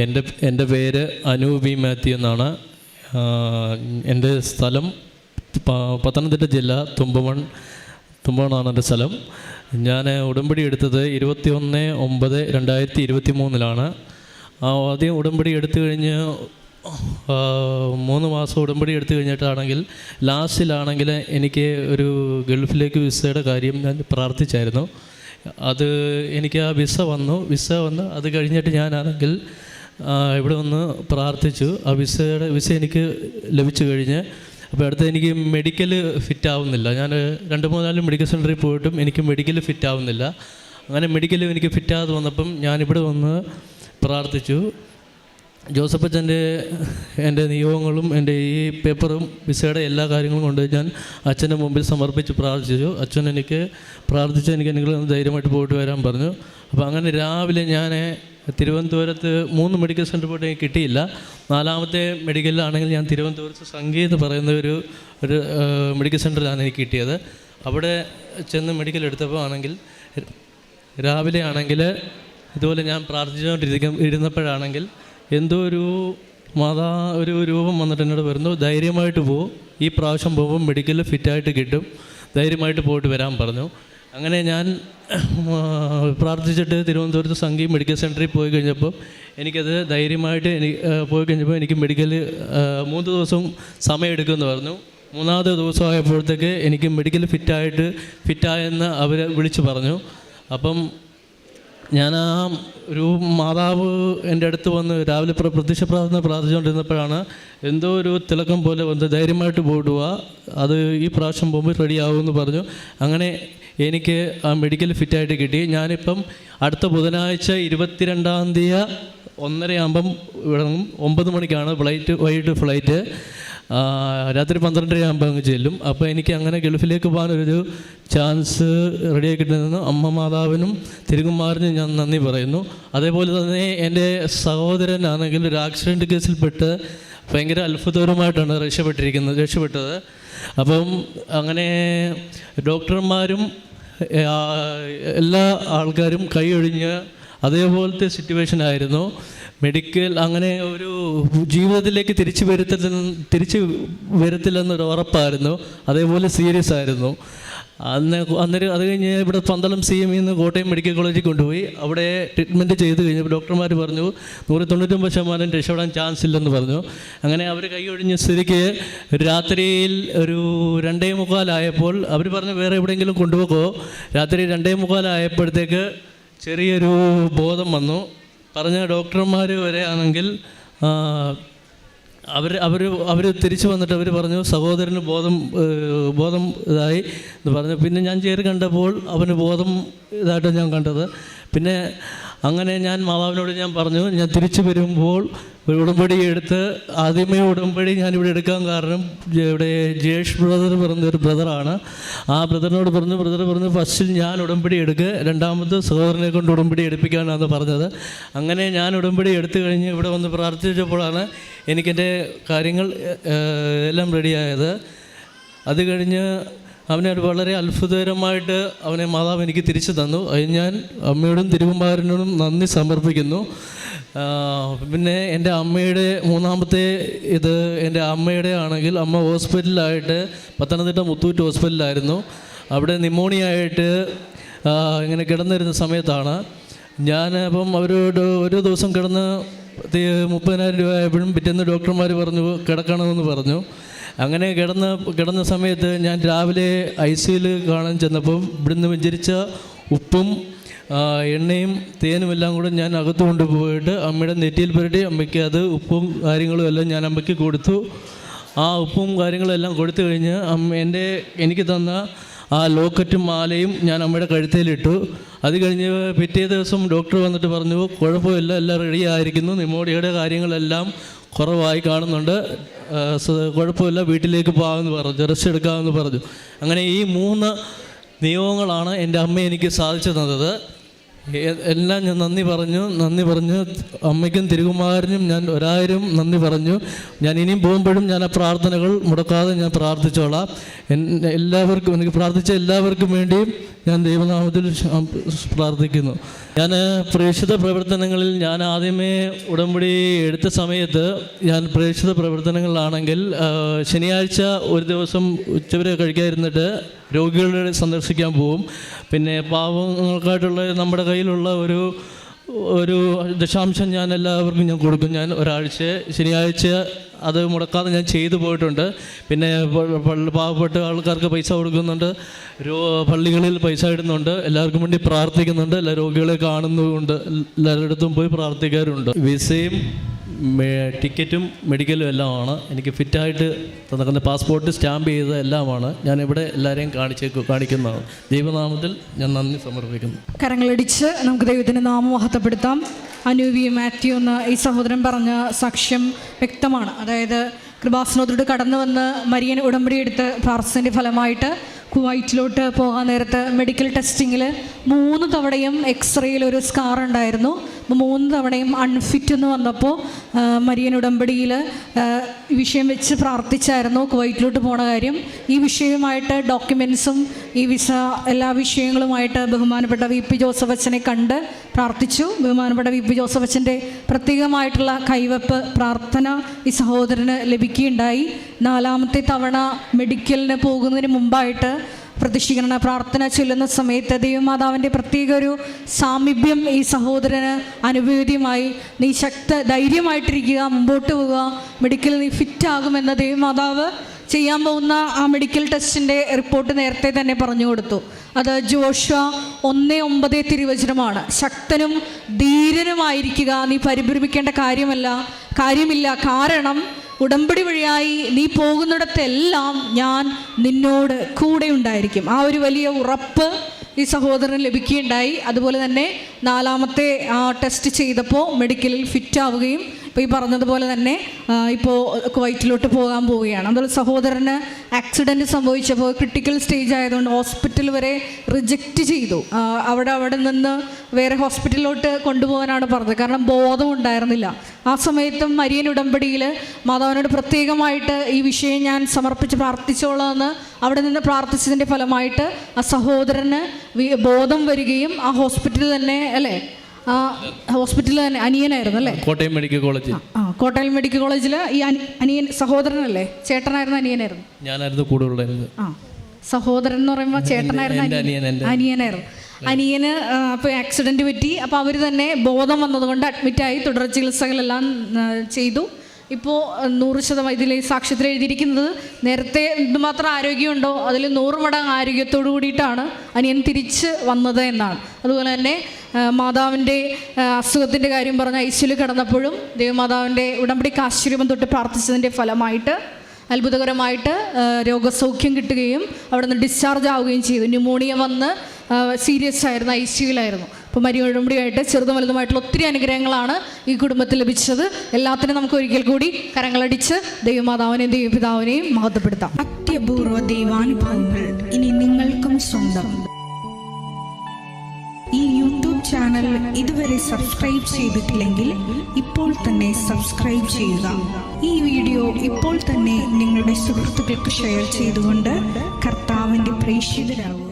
എന്റെ എന്റെ പേര് അനൂപി മാത്യു എന്നാണ്. എന്റെ സ്ഥലം പത്തനംതിട്ട ജില്ല തുമ്പമൺ തുമ്പമണാണ് എന്റെ സ്ഥലം. ഞാൻ ഉടമ്പടി എടുത്തത് ഇരുപത്തി ഒന്ന് ഒമ്പത് രണ്ടായിരത്തി ഇരുപത്തി മൂന്നിലാണ് ആദ്യം ഉടമ്പടി എടുത്തു കഴിഞ്ഞ് മൂന്ന് മാസം ഉടമ്പടി എടുത്തു കഴിഞ്ഞിട്ടാണെങ്കിൽ ലാസ്റ്റിലാണെങ്കിൽ എനിക്ക് ഒരു ഗൾഫിലേക്ക് വിസയുടെ കാര്യം ഞാൻ പ്രാർത്ഥിച്ചായിരുന്നു. അത് എനിക്ക് ആ വിസ വന്നു. വിസ വന്ന് അത് കഴിഞ്ഞിട്ട് ഞാനാണെങ്കിൽ ഇവിടെ വന്ന് പ്രാർത്ഥിച്ചു. ആ വിസയുടെ വിസ എനിക്ക് ലഭിച്ചു കഴിഞ്ഞ് അപ്പോൾ അടുത്ത് എനിക്ക് മെഡിക്കൽ ഫിറ്റ് ആവുന്നില്ല. ഞാൻ രണ്ട് മൂന്നാൽ മെഡിക്കൽ സെന്ററിൽ പോയിട്ടും എനിക്ക് മെഡിക്കൽ ഫിറ്റ് ആവുന്നില്ല. അങ്ങനെ മെഡിക്കൽ എനിക്ക് ഫിറ്റാകാതെ വന്നപ്പം ഞാനിവിടെ വന്ന് പ്രാർത്ഥിച്ചു. ജോസഫ് അച്ഛന്റെ എന്റെ നിയമങ്ങളും എന്റെ ഈ പേപ്പറും വിസയുടെ എല്ലാ കാര്യങ്ങളും കൊണ്ട് ഞാൻ അച്ഛന്റെ മുമ്പിൽ സമർപ്പിച്ച് പ്രാർത്ഥിച്ചു. അച്ഛൻ എനിക്ക് പ്രാർത്ഥിച്ച് എനിക്ക് എന്തെങ്കിലും ധൈര്യമായിട്ട് പോയിട്ട് വരാൻ പറഞ്ഞു. അപ്പോൾ അങ്ങനെ രാവിലെ ഞാൻ തിരുവനന്തപുരത്ത് മൂന്ന് മെഡിക്കൽ സെന്റർ പോയിട്ട് എനിക്ക് കിട്ടിയില്ല. നാലാമത്തെ മെഡിക്കലിലാണെങ്കിൽ ഞാൻ തിരുവനന്തപുരത്ത് സംഗീത് പറയുന്ന ഒരു ഒരു മെഡിക്കൽ സെന്ററിലാണ് എനിക്ക് കിട്ടിയത്. അവിടെ ചെന്ന് മെഡിക്കൽ എടുത്തപ്പോൾ ആണെങ്കിൽ രാവിലെ ആണെങ്കിൽ ഇതുപോലെ ഞാൻ പ്രാർത്ഥിച്ചുകൊണ്ടിരിക്കും ഇരുന്നപ്പോഴാണെങ്കിൽ എന്തോ ഒരു മാതാ ഒരു രൂപം വന്നിട്ട് എന്നോട് വരുന്നു ധൈര്യമായിട്ട് പോകും ഈ പ്രാവശ്യം പോകുമ്പോൾ മെഡിക്കലിൽ ഫിറ്റായിട്ട് കിട്ടും. ധൈര്യമായിട്ട് പോയിട്ട് വരാൻ പറഞ്ഞു. അങ്ങനെ ഞാൻ പ്രാർത്ഥിച്ചിട്ട് തിരുവനന്തപുരത്ത് സംഗീ മെഡിക്കൽ സെന്ററിൽ പോയി കഴിഞ്ഞപ്പോൾ എനിക്കത് ധൈര്യമായിട്ട് എനിക്ക് പോയി കഴിഞ്ഞപ്പോൾ എനിക്ക് മെഡിക്കൽ മൂന്ന് ദിവസവും സമയമെടുക്കുമെന്ന് പറഞ്ഞു. മൂന്നാമത്തെ ദിവസമായപ്പോഴത്തേക്ക് എനിക്ക് മെഡിക്കൽ ഫിറ്റായിട്ട് ഫിറ്റായെന്ന് അവർ വിളിച്ചു പറഞ്ഞു. അപ്പം ഞാൻ ആ ഒരു മാതാവ് എന്റെ അടുത്ത് വന്ന് രാവിലെ പ്ര- പ്രത്യക്ഷ പ്രാർത്ഥന പ്രാർത്ഥിച്ചുകൊണ്ടിരുന്നപ്പോഴാണ് എന്തോ ഒരു തിളക്കം പോലെ വന്ന് ധൈര്യമായിട്ട് പോടുക അത് ഈ പ്രാവശ്യം പോകുമ്പോൾ റെഡിയാവുമെന്ന് പറഞ്ഞു. അങ്ങനെ എനിക്ക് മെഡിക്കൽ ഫിറ്റായിട്ട് കിട്ടി. ഞാനിപ്പം അടുത്ത ബുധനാഴ്ച ഇരുപത്തിരണ്ടാം തീയതി ഒന്നരയാകുമ്പം ഇറങ്ങും ഒമ്പത് മണിക്കാണ് ഫ്ലൈറ്റ് വൈകിട്ട് ഫ്ലൈറ്റ് രാത്രി പന്ത്രണ്ടരയാകുമ്പോൾ അങ്ങ് ചെല്ലും. അപ്പോൾ എനിക്ക് അങ്ങനെ ഗൾഫിലേക്ക് പോകാനൊരു ചാൻസ് റെഡിയായി കിട്ടുന്നതെന്ന് അമ്മ മാതാവിനും തിരുകുമാറിനും ഞാൻ നന്ദി പറയുന്നു. അതേപോലെ തന്നെ എന്റെ സഹോദരനാണെങ്കിൽ ഒരു ആക്സിഡന്റ് കേസിൽപ്പെട്ട് ഭയങ്കര അത്ഭുതകരമായിട്ടാണ് രക്ഷപ്പെട്ടിരിക്കുന്നത് രക്ഷപ്പെട്ടത്. അപ്പം അങ്ങനെ ഡോക്ടർമാരും എല്ലാ ആൾക്കാരും കൈയൊഴിഞ്ഞ് അതേപോലത്തെ സിറ്റുവേഷൻ ആയിരുന്നു മെഡിക്കൽ അങ്ങനെ ഒരു ജീവിതത്തിലേക്ക് തിരിച്ചു വരുത്തില്ല തിരിച്ചു വരത്തില്ലെന്നൊരു ഉറപ്പായിരുന്നു. അതേപോലെ സീരിയസ് ആയിരുന്നു അന്ന് അന്നേരം അത് കഴിഞ്ഞ് ഇവിടെ പന്തളം സി എം നിന്ന് കോട്ടയം മെഡിക്കൽ കോളേജിൽ കൊണ്ടുപോയി. അവിടെ ട്രീറ്റ്മെന്റ് ചെയ്ത് കഴിഞ്ഞപ്പോൾ ഡോക്ടർമാർ പറഞ്ഞു നൂറ് തൊണ്ണൂറ്റൊമ്പത് ശതമാനം രക്ഷപ്പെടാൻ ചാൻസ് ഇല്ലെന്ന് പറഞ്ഞു. അങ്ങനെ അവർ കൈയൊഴിഞ്ഞ സ്ഥിതിക്ക് രാത്രിയിൽ ഒരു രണ്ടേ മുക്കാലായപ്പോൾ അവർ പറഞ്ഞു വേറെ എവിടെയെങ്കിലും കൊണ്ടുപോകോ രാത്രി രണ്ടേ മുക്കാലായപ്പോഴത്തേക്ക് ചെറിയൊരു ബോധം വന്നു. പറഞ്ഞ ഡോക്ടർമാർ വരെ ആണെങ്കിൽ അവർ അവർ അവർ തിരിച്ചു വന്നിട്ട് അവർ പറഞ്ഞു സഹോദരന് ബോധം ബോധം ഇതായി എന്ന് പറഞ്ഞു. പിന്നെ ഞാൻ ചേര് കണ്ടപ്പോൾ അവന് ബോധം ഇതായിട്ട് ഞാൻ കണ്ടത്. പിന്നെ അങ്ങനെ ഞാൻ മാതാവിനോട് ഞാൻ പറഞ്ഞു ഞാൻ തിരിച്ചു വരുമ്പോൾ ഒരു ഉടമ്പടി എടുത്ത് ആദ്യമേ ഉടമ്പടി ഞാനിവിടെ എടുക്കാൻ കാരണം ഇവിടെ ജേഷ് ബ്രദർ പറഞ്ഞ ഒരു ബ്രദറാണ്. ആ ബ്രദറിനോട് പറഞ്ഞു ബ്രദർ പറഞ്ഞു ഫസ്റ്റിൽ ഞാൻ ഉടമ്പടി എടുക്കുക രണ്ടാമത് സഹോദരനെ കൊണ്ട് ഉടമ്പടി എടുപ്പിക്കാനാണ് പറഞ്ഞത്. അങ്ങനെ ഞാൻ ഉടമ്പടി എടുത്തു കഴിഞ്ഞ് ഇവിടെ വന്ന് പ്രാർത്ഥിച്ചപ്പോഴാണ് എനിക്കെന്റെ കാര്യങ്ങൾ എല്ലാം റെഡിയായത്. അത് കഴിഞ്ഞ് അവനെ വളരെ അത്ഭുതകരമായിട്ട് അവനെ മാതാവ് എനിക്ക് തിരിച്ചു തന്നു. അത് ഞാൻ അമ്മയോടും തിരുവമ്പാരനോടും നന്ദി സമർപ്പിക്കുന്നു. പിന്നെ എന്റെ അമ്മയുടെ മൂന്നാമത്തെ ഇത് എന്റെ അമ്മയുടെ ആണെങ്കിൽ അമ്മ ഹോസ്പിറ്റലിലായിട്ട് പത്തനംതിട്ട മുത്തൂറ്റ് ഹോസ്പിറ്റലിലായിരുന്നു. അവിടെ നിമോണിയ ആയിട്ട് ഇങ്ങനെ കിടന്നിരുന്ന സമയത്താണ്. ഞാൻ അപ്പം അവരോട് ഒരു ദിവസം കിടന്ന് മുപ്പതിനായിരം രൂപ ആയപ്പോഴും പിറ്റേന്ന് ഡോക്ടർമാർ പറഞ്ഞു കിടക്കണമെന്ന് പറഞ്ഞു. അങ്ങനെ കിടന്ന കിടന്ന സമയത്ത് ഞാൻ രാവിലെ ഐ സിയിൽ കാണാൻ ചെന്നപ്പം ഇവിടുന്ന് വിചരിച്ച ഉപ്പും എണ്ണയും തേനും എല്ലാം കൂടെ ഞാൻ അകത്ത് കൊണ്ടുപോയിട്ട് അമ്മയുടെ നെറ്റിയിൽ പുരട്ടി അമ്മയ്ക്ക് അത് ഉപ്പും കാര്യങ്ങളും എല്ലാം ഞാൻ അമ്മയ്ക്ക് കൊടുത്തു. ആ ഉപ്പും കാര്യങ്ങളും എല്ലാം കൊടുത്തു കഴിഞ്ഞ് അമ്മ എന്റെ എനിക്ക് തന്ന ആ ലോക്കറ്റും മാലയും ഞാൻ അമ്മയുടെ കഴുത്തേലിട്ടു. അത് കഴിഞ്ഞ് പിറ്റേ ദിവസം ഡോക്ടർ വന്നിട്ട് പറഞ്ഞു കുഴപ്പമില്ല എല്ലാം റെഡി ആയിരിക്കുന്നു. നിമോഡിയയുടെ കാര്യങ്ങളെല്ലാം കുറവായി കാണുന്നുണ്ട്. കുഴപ്പമില്ല വീട്ടിലേക്ക് പോകാമെന്ന് പറഞ്ഞു റെസ്റ്റ് എടുക്കാമെന്ന് പറഞ്ഞു. അങ്ങനെ ഈ മൂന്ന് നിയമങ്ങളാണ് എന്റെ അമ്മ എനിക്ക് സാധിച്ചു തന്നത്. എല്ലാം ഞാൻ നന്ദി പറഞ്ഞു നന്ദി പറഞ്ഞു. അമ്മയ്ക്കും തിരുകുമാരനും ഞാൻ ഒരായിരം നന്ദി പറഞ്ഞു. ഞാൻ ഇനിയും പോകുമ്പോഴും ഞാൻ ആ പ്രാർത്ഥനകൾ മുടക്കാതെ ഞാൻ പ്രാർത്ഥിച്ചോളാം. എല്ലാവർക്കും എനിക്ക് പ്രാർത്ഥിച്ച എല്ലാവർക്കും വേണ്ടിയും ഞാൻ ദൈവനാമത്തിൽ പ്രാർത്ഥിക്കുന്നു. ഞാൻ പ്രേക്ഷിത പ്രവർത്തനങ്ങളിൽ ഞാൻ ആദ്യമേ ഉടമ്പടി എടുത്ത സമയത്ത് ഞാൻ പ്രേക്ഷിത പ്രവർത്തനങ്ങളിലാണെങ്കിൽ ശനിയാഴ്ച ഒരു ദിവസം ഉച്ചവരെ കഴിക്കാതിരുന്നിട്ട് രോഗികളെ സന്ദർശിക്കാൻ പോവും. പിന്നെ പാവങ്ങൾക്കായിട്ടുള്ള നമ്മുടെ കയ്യിലുള്ള ഒരു ഒരു ദശാംശം ഞാൻ എല്ലാവർക്കും ഞാൻ കൊടുക്കും. ഞാൻ ഒരാഴ്ച ശനിയാഴ്ച അത് മുടക്കാതെ ഞാൻ ചെയ്തു പോയിട്ടുണ്ട്. പിന്നെ പാവപ്പെട്ട ആൾക്കാർക്ക് പൈസ കൊടുക്കുന്നുണ്ട്. രോ പള്ളികളിൽ പൈസ ഇടുന്നുണ്ട്. എല്ലാവർക്കും വേണ്ടി പ്രാർത്ഥിക്കുന്നുണ്ട്. എല്ലാ രോഗികളെ കാണുന്നുമുണ്ട് എല്ലാവരുടെ അടുത്തും പോയി പ്രാർത്ഥിക്കാറുണ്ട്. വിസയും ടിക്കറ്റും മെഡിക്കലും എല്ലാമാണ്. എനിക്ക് ഫിറ്റായിട്ട് തന്നിരിക്കുന്ന പാസ്പോർട്ട് സ്റ്റാമ്പ് ചെയ്ത എല്ലാമാണ്. ഞാൻ ഇവിടെ എല്ലാവരെയും കാണിച്ചേക്ക് കാണിക്കുന്നതാണ്. ദൈവനാമത്തിൽ ഞാൻ നന്ദി സമർപ്പിക്കുന്നു. കരങ്ങളടിച്ച് നമുക്ക് ദൈവത്തിന്റെ നാമം മഹത്വപ്പെടുത്താം. അനൂപി മാത്യു എന്ന ഈ സഹോദരൻ പറഞ്ഞ സാക്ഷ്യം വ്യക്തമാണ്. അതായത് കൃപാസനത്തോട് കടന്നു വന്ന് മരിയൻ ഉടമ്പടി എടുത്ത് പ്രാർത്ഥനയുടെ ഫലമായിട്ട് കുവൈറ്റിലോട്ട് പോകാൻ നേരത്ത് മെഡിക്കൽ ടെസ്റ്റിങ്ങിൽ മൂന്ന് തവണയും എക്സ്റേയിൽ ഒരു സ്കാർ ഉണ്ടായിരുന്നു. മൂന്ന് തവണയും അൺഫിറ്റ് എന്ന് വന്നപ്പോൾ മരിയൻ ഉടമ്പടിയിൽ വിഷയം വെച്ച് പ്രാർത്ഥിച്ചായിരുന്നു കുവൈറ്റിലോട്ട് പോണ കാര്യം. ഈ വിഷയവുമായിട്ട് ഡോക്യുമെൻസും ഈ വിസ എല്ലാ വിഷയങ്ങളുമായിട്ട് ബഹുമാനപ്പെട്ട വി പി ജോസഫ് അച്ഛനെ കണ്ട് പ്രാർത്ഥിച്ചു. ബഹുമാനപ്പെട്ട വി പി ജോസഫ് അച്ഛന്റെ പ്രത്യേകമായിട്ടുള്ള കൈവപ്പ് പ്രാർത്ഥന ഈ സഹോദരന് ലഭിക്കുകയുണ്ടായി. നാലാമത്തെ തവണ മെഡിക്കലിന് പോകുന്നതിന് മുമ്പായിട്ട് പ്രതിഷ്ഠീകരണ പ്രാർത്ഥന ചൊല്ലുന്ന സമയത്ത് ദൈവമാതാവിന്റെ പ്രത്യേക ഒരു സാമീപ്യം ഈ സഹോദരന് അനുഭൂതിയുമായി നീ ശക്ത ധൈര്യമായിട്ടിരിക്കുക മുമ്പോട്ട് പോവുക മെഡിക്കൽ നീ ഫിറ്റ് ആകുമെന്ന് ദൈവമാതാവ് ചെയ്യാൻ പോകുന്ന ആ മെഡിക്കൽ ടെസ്റ്റിന്റെ റിപ്പോർട്ട് നേരത്തെ തന്നെ പറഞ്ഞു കൊടുത്തു. അത് ജോഷ ഒന്ന് ഒമ്പത് തിരുവചനമാണ്. ശക്തനും ധീരനുമായിരിക്കുക. നീ പരിഭ്രമിക്കേണ്ട കാര്യമല്ല. കാര്യമില്ല. കാരണം ഉടമ്പടി വഴിയായി നീ പോകുന്നിടത്തെല്ലാം ഞാൻ നിന്നോട് കൂടെ ഉണ്ടായിരിക്കും. ആ ഒരു വലിയ ഉറപ്പ് ഈ സഹോദരൻ ലഭിക്കുകയുണ്ടായി. അതുപോലെ തന്നെ നാലാമത്തെ ടെസ്റ്റ് ചെയ്തപ്പോൾ മെഡിക്കലിൽ ഫിറ്റ് ആവുകയും ഇപ്പോൾ ഈ പറഞ്ഞതുപോലെ തന്നെ ഇപ്പോൾ കുവൈറ്റിലോട്ട് പോകാൻ പോവുകയാണ്. അതുപോലെ സഹോദരന് ആക്സിഡന്റ് സംഭവിച്ചപ്പോൾ ക്രിട്ടിക്കൽ സ്റ്റേജ് ആയതുകൊണ്ട് ഹോസ്പിറ്റൽ വരെ റിജക്റ്റ് ചെയ്തു. അവിടെ അവിടെ നിന്ന് വേറെ ഹോസ്പിറ്റലിലോട്ട് കൊണ്ടുപോകാനാണ് പറഞ്ഞത്. കാരണം ബോധം ഉണ്ടായിരുന്നില്ല. ആ സമയത്തും മരിയൻ ഉടമ്പടിയിൽ മാതാവിനോട് പ്രത്യേകമായിട്ട് ഈ വിഷയം ഞാൻ സമർപ്പിച്ച് പ്രാർത്ഥിച്ചോളാമെന്ന് അവിടെ നിന്ന് പ്രാർത്ഥിച്ചതിന്റെ ഫലമായിട്ട് ആ സഹോദരന് ബോധം വരികയും ആ ഹോസ്പിറ്റലിൽ തന്നെ അല്ലേ? ഹോസ്പിറ്റലിൽ തന്നെ അനിയനായിരുന്നു അല്ലേ? കോട്ടയം മെഡിക്കൽ കോളേജ് ആ കോട്ടയം മെഡിക്കൽ കോളേജിൽ ഈ അനി- അനിയൻ സഹോദരനല്ലേ? ചേട്ടനായിരുന്നു അനിയനായിരുന്നു? ഞാനായിരുന്നു കൂടെ ഉള്ളത് ആ സഹോദരൻ എന്ന് പറയുമ്പോൾ ചേട്ടനായിരുന്നു അനിയനായിരുന്നു. അനിയന് അപ്പോൾ ആക്സിഡന്റ് പറ്റി. അപ്പോൾ അവർ തന്നെ ബോധം വന്നതുകൊണ്ട് അഡ്മിറ്റായി തുടർ ചികിത്സകളെല്ലാം ചെയ്തു. ഇപ്പോൾ നൂറ് ശതമാനം ഇതിൽ സാക്ഷ്യത്തിൽ എഴുതിയിരിക്കുന്നത് നേരത്തെ എന്തുമാത്രം ആരോഗ്യമുണ്ടോ അതിൽ നൂറ് മടങ്ങ് ആരോഗ്യത്തോടു കൂടിയിട്ടാണ് അനിയൻ തിരിച്ച് വന്നത് എന്നാണ്. അതുപോലെ തന്നെ മാതാവിന്റെ അസുഖത്തിന്റെ കാര്യം പറഞ്ഞ ഐശ്വര്യ കിടന്നപ്പോഴും ദേവമാതാവിന്റെ ഉടമ്പടിക്ക് ആശ്ചര്യം തൊട്ട് പ്രാർത്ഥിച്ചതിന്റെ ഫലമായിട്ട് അത്ഭുതകരമായിട്ട് രോഗസൗഖ്യം കിട്ടുകയും അവിടെ നിന്ന് ഡിസ്ചാർജ് ആവുകയും ചെയ്തു. ന്യൂമോണിയ വന്ന് സീരിയസ് ആയിരുന്നു ഐ സിയിലായിരുന്നു അപ്പോൾ മരിയ ഉടമ്പടിയായിട്ട് ചെറുതും വലുതുമായിട്ടുള്ള ഒത്തിരി അനുഗ്രഹങ്ങളാണ് ഈ കുടുംബത്തിൽ ലഭിച്ചത്. എല്ലാത്തിനും നമുക്ക് ഒരിക്കൽ കൂടി കരങ്ങളടിച്ച് ദൈവമാതാവിനെയും ദൈവപിതാവിനെയും മഹത്വപ്പെടുത്താം. അത്യപൂർവ ദൈവാനുഭവങ്ങൾ ഇനി നിങ്ങൾക്കും സ്വന്തം. ഈ യൂട്യൂബ് ചാനൽ ഇതുവരെ സബ്സ്ക്രൈബ് ചെയ്തിട്ടില്ലെങ്കിൽ ഇപ്പോൾ തന്നെ സബ്സ്ക്രൈബ് ചെയ്യുക. ഈ വീഡിയോ ഇപ്പോൾ തന്നെ നിങ്ങളുടെ സുഹൃത്തുക്കൾക്ക് ഷെയർ ചെയ്തുകൊണ്ട് കർത്താവിന്റെ പ്രേക്ഷിതരാകുക.